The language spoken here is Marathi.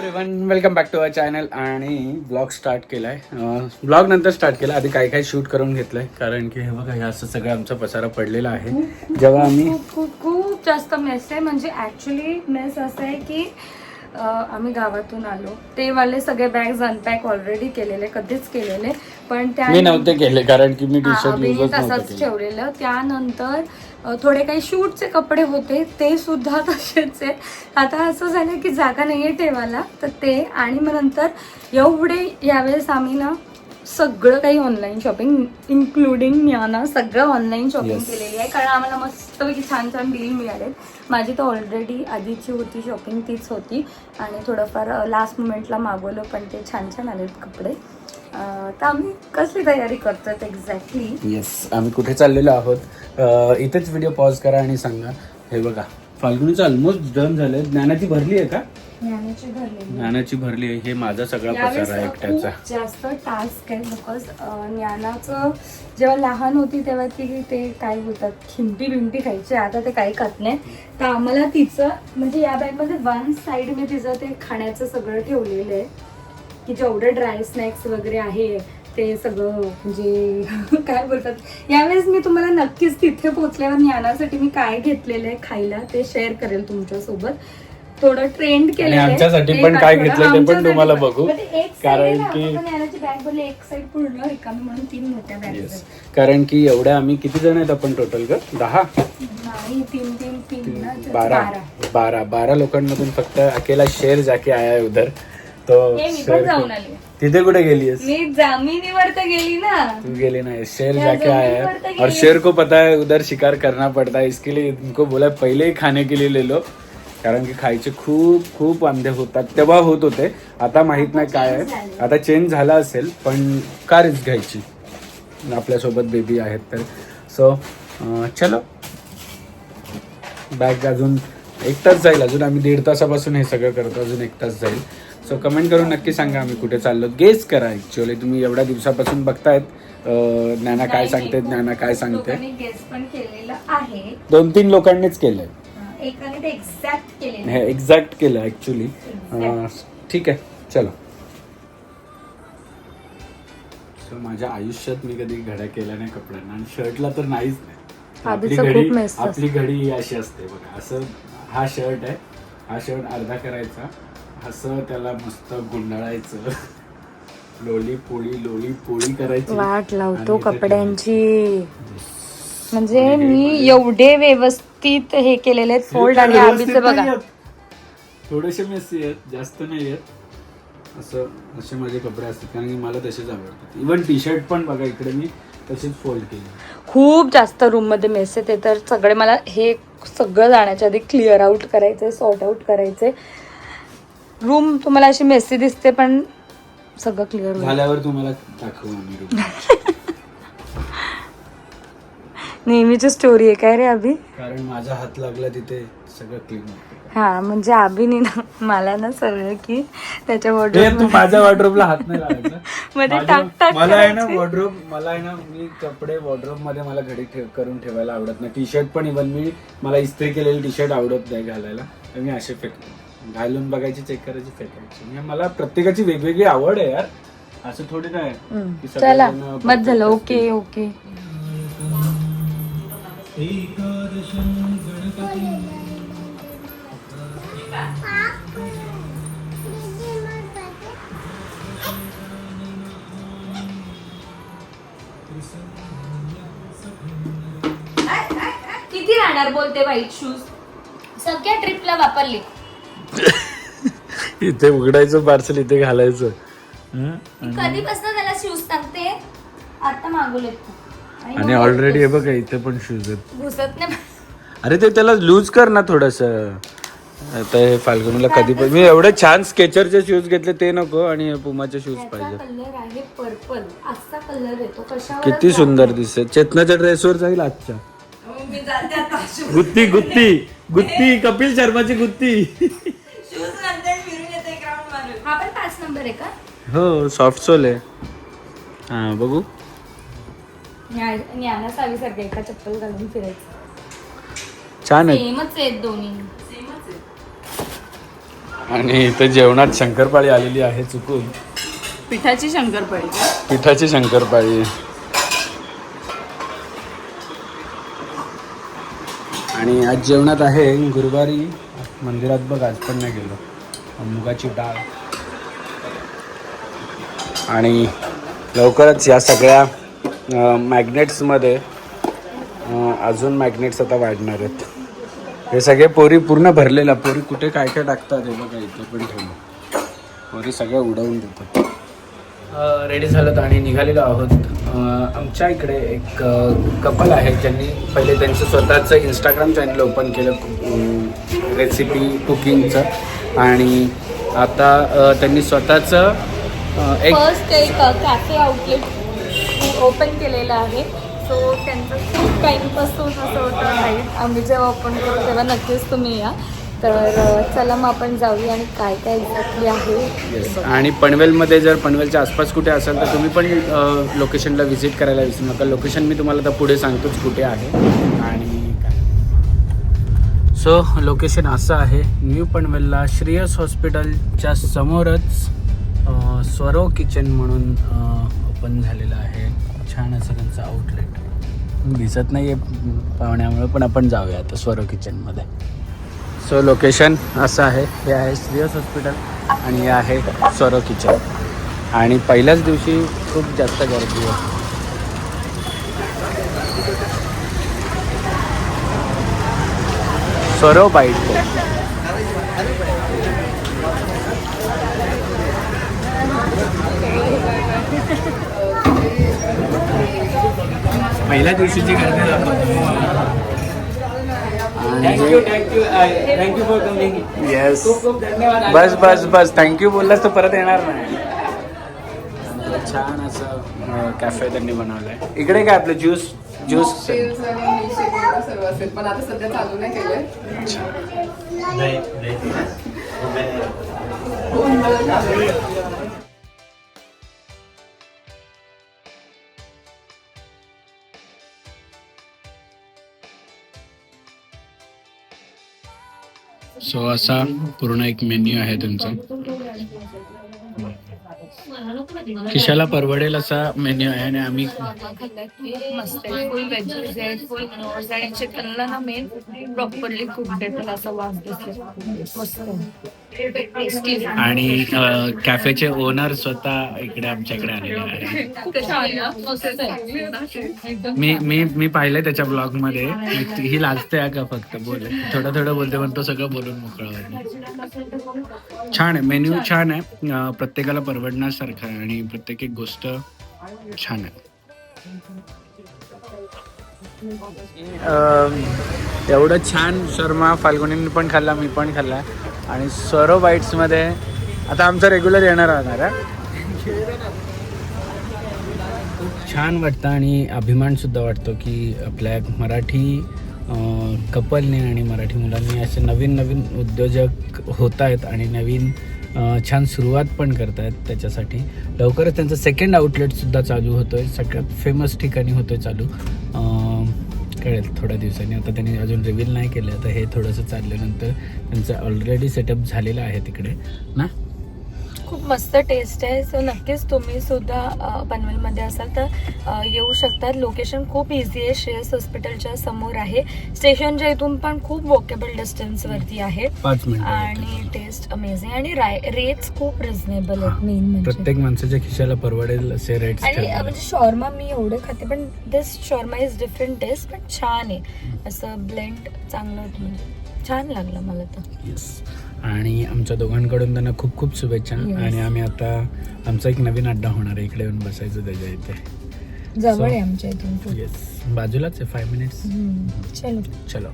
everyone welcome back to our channel आणि ब्लॉग स्टार्ट केलाय. ब्लॉग नंतर स्टार्ट केला. आधी काही काही शूट करून घेतलंय? कारण की हे बघा हे असं सगळं आमचा पसारा पडलेला आहे. जेव्हा आम्ही खूप खूप जास्त मेस आहे. म्हणजे ऍक्च्युली मेस असं आहे की आम्ही गावातून आलो. ते वाले सगळे बॅग्स अनपॅक ऑलरेडी केलेले कधीच केलेले पण त्या मी नव्हते केले कारण की मी तसंच ठेवलेलं. त्यानंतर थोडे काही शूटचे कपडे होते ते सुद्धा तसेच आहे. आता असं झालं की जागा नाहीये ठेवायला तर ते आणि मग नंतर एवढे यावेळेस आम्ही ना सगळं काही ऑनलाईन शॉपिंग इन्क्लुडिंग ज्ञाना सगळं ऑनलाईन शॉपिंग Yes. केलेली आहे. कारण आम्हाला मस्तपैकी छान छान डील मिळाले माझी तर ऑलरेडी आधीची होती शॉपिंग तीच होती. आणि थोडंफार लास्ट मुमेंटला मागवलं पण ते छान छान आलेत कपडे. अ, तर आम्ही कसली तयारी करतोय एक्झॅक्टली येस आम्ही कुठे चाललेलो आहोत? अं, इथेच व्हिडिओ पॉज करा आणि सांगा. हे बघा. फाल्गुनीचं ऑलमोस्ट डन झालंय. ज्ञानाची भरली आहे का? ज्ञानाची भरलेली ज्ञानाची भरली आहे. हे माझा सगळा पसारा आहे एकट्याचा. जास्त टास्क आहे बिकॉज ज्ञानाचं जेव्हा लहान होती तेव्हा ती ते काय बोलतात खिंपी बिंपी खायची. आता ते काही खात नाही. तर आम्हाला तिचं म्हणजे या बॅगमध्ये वन साईड मी तिचं ते खाण्याचं सगळं ठेवलेलं आहे. की जेवढं ड्राय स्नॅक्स वगैरे आहे ते सगळं म्हणजे काय बोलतात? यावेळेस मी तुम्हाला नक्कीच तिथे पोहोचल्यावर ज्ञानासाठी मी काय घेतलेलं आहे खायला ते शेअर करेल तुमच्यासोबत. थोडं ट्रेंड आहे. आमच्यासाठी पण काय घेतलंय ते पण तुम्हाला. बघू. side कारण की- फक्त ज्ञानाची बॅग बोलले एक साईड पूर्ण रिकामी म्हणून तीन मोठ्या बॅग येस कारण की एवढ्या आम्ही किती जण आहेत आपण टोटल ग? दहा? नाही तीन तीन तीन ना तर बारा. बारा. बारा. लोकांमधून फक्त अकेला शेर जाके आया उधर. हे मी पण शेर जाऊन आली. तिथे कुठे गेलीस मी जमिनीवर तर गेली ना. तू गेली नाही शेर मैं जाके आया जमीन पर तो और गई। शेर को पता है उधर शिकार करना पड़ता है इसके लिए इनको बोला पहिले ही खाने के लिए ले लो। कारण की खायचे खूप खूप वांदे होतात. तेव्हा होत होते. आता माहीत नाही काय आहे. आता चेंज झाला असेल पण का रिस्क घ्यायची. आपल्यासोबत बेबी आहेत तर. सो चलो. बॅग अजून एक तास जाईल. अजून आम्ही दीड तासापासून हे सगळं करतो. अजून एक तास जाईल. सो कमेंट करून नक्की सांगा आम्ही कुठे चाललो. गेस करा ऍक्च्युअली तुम्ही एवढ्या दिवसापासून बघतायत. ज्ञाना काय सांगते ज्ञाना काय सांगते गेस पण केलेलं आहे. दोन तीन लोकांनीच केलंय. अं, एकाने ते एक्झॅक्ट केलेलं हे एक्झॅक्ट केलं ऍक्च्युली ठीक आहे चलो. सो माझ्या आयुष्यात मी कधी घड्या केल्या नाही कपड्यांना आणि शर्टला तर नाहीच नाही. आपली आधीचं घडी mess. आपली घडी ही अशी असते बघा. असं हा शर्ट आहे. हा शर्ट अर्धा करायचा. असं त्याला मस्त गुंडाळायचं. लोली पोळी लोली पोळी करायची. वाट लावतो कपड्यांची. म्हणजे मी एवढे व्यवस्थित हे केलेले आहेत फोल्ड आणि आबीचं बघा. थोडेसे मेसी आहेत जास्त नाही आहेत असं असे माझे कपडे असतात कारण की मला तसेच आवडतात. इवन टी शर्ट पण बघा इकडे मी तशीच फोल्ड केली. खूप जास्त रूममध्ये मेस आहे ते तर सगळे मला हे सगळं जाण्याच्या आधी क्लिअर आउट करायचे सॉर्ट आउट करायचे रूम तुम्हाला अशी मेसी दिसते पण सगळं क्लिअर झाल्यावर तुम्हाला दाखवू आम्ही room. नेहमीची स्टोरी आहे काय रे अभि? कारण माझा हात लागला तिथे सगळं क्लीन हा म्हणजे अभिनी ना मला ना सरळ की त्याच्या ते वॉर्डरोब माझ्या वॉर्ड्रोबला हात नाही लावायचा. मध्ये माझ्या- टाक टाक मला आहे ना करायचे. वॉर्ड्रोब मला आहे ना मी कपडे वॉर्ड्रोबमध्ये मला घडी ठेव करून ठेवायला आवडत नाही. टी शर्ट पण इवन मी मला इस्त्री केलेली टी शर्ट आवडत नाही घालायला. तर मी असे फेकतो. घालून बघायची चेक करायची फेकायची म्हणजे मला प्रत्येकाची वेगवेगळी आवड आहे यार. असं थोडी नाही. की चला सगळेजण मत झालं. ओके. ओके. किती राहणार बोलते व्हाईट शूज सगळ्या ट्रिपला वापरली. इथे उघडायचं पार्सल इथे घालायचं. हं? कधीपासून त्याला शूज सांगते आता मागवलेत तू. आणि ऑलरेडी हे बघा इथे पण शूज आहेत. घुसत नाही. अरे ते त्याला लूज कर ना थोडस. आता हे फाल्गुनीला कधी पण मी एवढे छान स्केचरचे शूज घेतले ते नको आणि हे पुमाचे शूज पाहिजे. कलर आहे पर्पल असा कलर येतो. कशावर किती सुंदर दिसते चेतनाच्या ड्रेसवर जाईल आजच्या. गुत्ती गुत्ती. गुत्ती कपिल शर्माची गुत्ती शूज नंतर फिरून येते एक राऊंड मारून हा पण आहे का? हो सॉफ्ट सोल आहे. हा बघू. ज्ञाना सावीसारखं एका चप्पल घालून फिरायचं. छान आहे. सेमच आहेत दोन्ही. आणि इथे जेवणात शंकरपाळी आलेली आहे चुकून. पिठाची शंकरपाळी पिठाची शंकरपाळी. आणि आज जेवणात आहे गुरुवारी. मंदिरात बघ आज पण नाही गेलो. मुगाची डाळ. आणि लवकरच या सगळ्या मॅग्नेट्समध्ये अजून मॅग्नेट्स आता वाढणार आहेत. हे सगळे पोरी पूर्ण भरलेला पोरी कुठे काय काय टाकतात हे बघा इथे पण ठेवलं. पोरी सगळ्या उडवून देतात. रेडी झालं आणि निघालेलो आहोत. आमच्या इकडे एक कपल आहे ज्यांनी पहिले त्यांचं स्वतःचं इंस्टाग्राम चॅनल ओपन केलं रेसिपी कुकिंगचं आणि आता त्यांनी स्वतःचं एक फर्स्ट एक कॅफे आउटलेट ओपन केलेलं आहे. सो त्यांचं खूप टाईमपासून असं होतं नाही आम्ही जेव्हा ओपन करू तेव्हा नक्कीच तुम्ही या. तर चला मग आपण जाऊया आणि काय काय एक्झॅक्टली आहे. आणि पनवेलमध्ये जर पनवेलच्या आसपास कुठे असेल तर तुम्ही पण लोकेशनला व्हिजिट करायला विसरू नका. लोकेशन मी तुम्हाला आता पुढे सांगतोच कुठे आहे आणि काय. सो लोकेशन असं आहे. न्यू पनवेलला श्रेयस हॉस्पिटलच्या समोरच स्वरो किचन म्हणून ओपन झालेलं आहे. छान असं त्यांचं आउटलेट दिसत नाही आहे पाहुण्यामुळे पण आपण जाऊया आता स्वरो किचनमध्ये सो लोकेशन असं आहे. हे आहे श्रीयस हॉस्पिटल आणि हे आहे स्वरो किचन आणि पहिल्याच दिवशी खूप जास्त गर्दी आहे स्वरो बाईट पहिल्या दिवशीची गर्दी thank you thank you thank you for coming yes धन्यवाद. बस बस बस. थँक्यू बोललास तर परत येणार नाही. छान असं कॅफे त्यांनी बनवलंय. इकडे काय आपलं ज्यूस ज्यूस सर्व असेल. पण आता सध्या चालू नाही केलंय. सो असा पूर्ण एक मेन्यू आहे त्यांचा खिशाला परवडेल असा मेन्यू आहे आणि आम्ही मस्त आहे फुल फुल नॉर्स आणि चिकनला ना मेन प्रॉपरली कुक देतात असा वास दिसतो मस्त आणि कॅफेचे ओनर स्वतः इकडे आमच्याकडे आलेले आहे मी मी मी पाहिलंय त्याच्या ब्लॉगमध्ये ही लाजते का फक्त बोल. थोडं थोडं बोलते पण तो सगळं बोलून मोकळा छान आहे मेन्यू छान आहे. प्रत्येकाला प्रत्येकाला परवडण्यासारखं आहे आणि प्रत्येक एक गोष्ट छान आहे. एवढं छान शर्मा फाल्गुनींनी पण खाल्ला मी पण खाल्ला. आणि सरो बाईट्समध्ये आता आमचा रेग्युलर येणार राहणार आहे. छान वाटतं आणि अभिमान सुद्धा वाटतो की आपल्या मराठी कपलने आणि मराठी मुलांनी असे नवीन नवीन उद्योजक होत आहेत आणि नवीन छान सुरुवात पण करत आहेत त्याच्यासाठी. लवकरच त्यांचं सेकंड आउटलेटसुद्धा चालू होतं आहे सगळ्यात फेमस ठिकाणी होतं आहे चालू कळेल थोड्या दिवसांनी. आता त्यांनी अजून रिव्हील नाही केलं. आता हे थोडंसं चालल्यानंतर त्यांचं ऑलरेडी सेटअप झालेलं आहे तिकडे. ना? खूप मस्त टेस्ट आहे. सो नक्कीच तुम्ही सुद्धा पनवेलमध्ये असाल तर येऊ शकतात. लोकेशन खूप इझी आहे. श्रेयस हॉस्पिटलच्या समोर आहे. स्टेशनच्या इथून पण खूप वॉकेबल डिस्टन्सवरती आहे. आणि टेस्ट अमेझिंग आणि रेट्स खूप रिझनेबल आहेत मेन म्हणजे. प्रत्येक माणसाच्या खिशाला परवडेल असे रेट्स आणि म्हणजे शॉर्मा मी एवढे खाते पण this shawarma is different taste पण छान आहे. असं ब्लेंड चांगलं होतं म्हणजे. छान लागलं मला तर. येस आणि आमच्या दोघांकडून त्यांना खूप खूप शुभेच्छा. आणि आम्ही आता आमचा एक नवीन अड्डा होणार आहे. इकडे येऊन बसायचं त्याच्या इथे. जवळ आहे आमच्या इथून येस बाजूलाच आहे फाय मिनिट्स चलो. चलो.